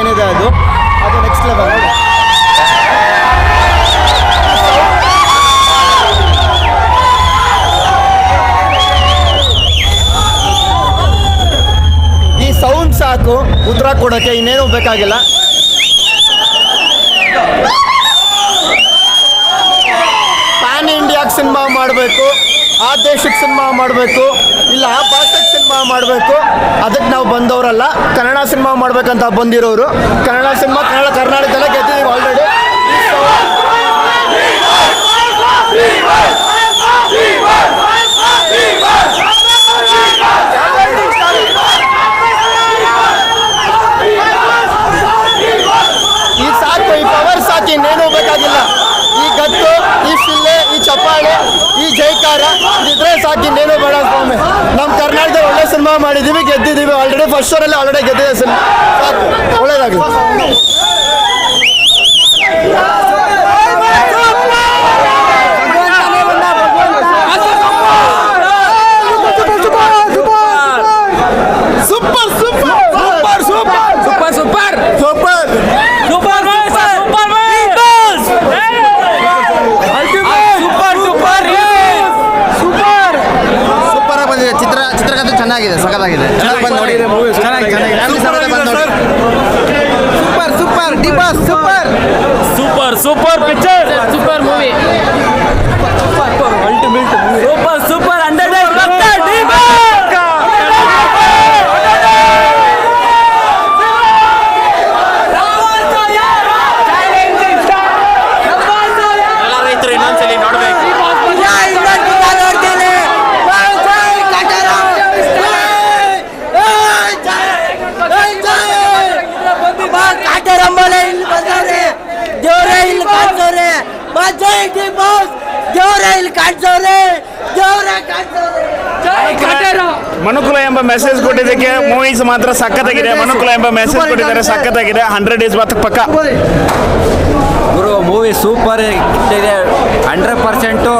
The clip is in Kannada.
ಏನಿದೆ ಅದು? ಅದು ನೆಕ್ಸ್ಟ್ ಲೆವೆಲ್ ಈ ಸೌಂಡ್ ಸಾಕು, ಉತ್ತರ ಕೊಡೋಕ್ಕೆ ಇನ್ನೇನು ಬೇಕಾಗಿಲ್ಲ. ಪ್ಯಾನ್ ಇಂಡಿಯಾಗ ಸಿನಿಮಾ ಮಾಡಬೇಕು. ಆ ದೇಶಕ್ಕೆ ಸಿನಿಮಾ ಮಾಡಬೇಕು, ಇಲ್ಲ ಆ ಭಾಷೆಗೆ ಸಿನಿಮಾ ಮಾಡಬೇಕು, ಅದಕ್ಕೆ ನಾವು ಬಂದವರಲ್ಲ. ಕನ್ನಡ ಸಿನಿಮಾ ಮಾಡಬೇಕಂತ ಬಂದಿರೋರು. ಕನ್ನಡ ಸಿನಿಮಾ ಕನ್ನಡ ಕರ್ನಾಟಕದಲ್ಲ ಗೆದ್ದಿದ್ದೀವಿ ಆಲ್ರೆಡಿ ಈ ಸಾಕು, ಈ ಪವರ್ ಸಾಕು, ಇನ್ನೇನು ಬೇಕಾಗಿಲ್ಲ ಈ ಗತ್ತು ಈ ಶಿಲ್ಲೆ ಈ ಚಪ್ಪಾಳೆ, ಈ ಜೈಕಾರ ಇದ್ರೆ ಸಾಕು, ಇನ್ನೇನು ಬೇಡ ಸ್ವಾಮಿ. ನಮ್ಮ ಕರ್ನಾಟಕದಲ್ಲಿ ಒಳ್ಳೆ ಸಿನಿಮಾ ಮಾಡಿದ್ದೀವಿ ಗೆದ್ದಿದ್ದೀವಿ ಆಲ್ರೆಡಿ ಫಸ್ಟ್ ಶೋರಲ್ಲಿ ಆಲ್ರೆಡಿ ಗೆದ್ದಿದೆ ಸಿನಿಮಾ ಸಖತ್ತಾಗಿದೆ super super super. Super super picture. ಕಾಟರಂಬಲೆ ಇಲ್ಲಿ ಬಂದವ್ರೆ ದೇವ್ರೆ ಇಲ್ಲಿ ಕಾಣ್ಸವ್ರೆ ಮಜಾಯಿಟಿ ಬಾಸ್ ದೇವ್ರೆ ಇಲ್ಲಿ ಕಾಣ್ಸವ್ರೆ ದೇವ್ರೆ ಕಾಣ್ಸವ್ರೆ. ಮನುಕುಲ ಎಂಬ ಮೆಸೇಜ್ ಕೊಟ್ಟಿದ್ದಕ್ಕೆ ಮೂವೀಸ್ ಮಾತ್ರ ಸಖತ್ತಾಗಿದೆ. ಮನುಕುಲ ಎಂಬ ಮೆಸೇಜ್ ಕೊಟ್ಟಿದ್ದಾರೆ ಸಖತ್ತಾಗಿದೆ. ಹಂಡ್ರೆಡ್ ಡೇಸ್ ಮಾತ್ರ ಪಕ್ಕ. ಗುರು ಮೂವಿ ಸೂಪರ್ ಇದೆ ಹಂಡ್ರೆಡ್ ಪರ್ಸೆಂಟು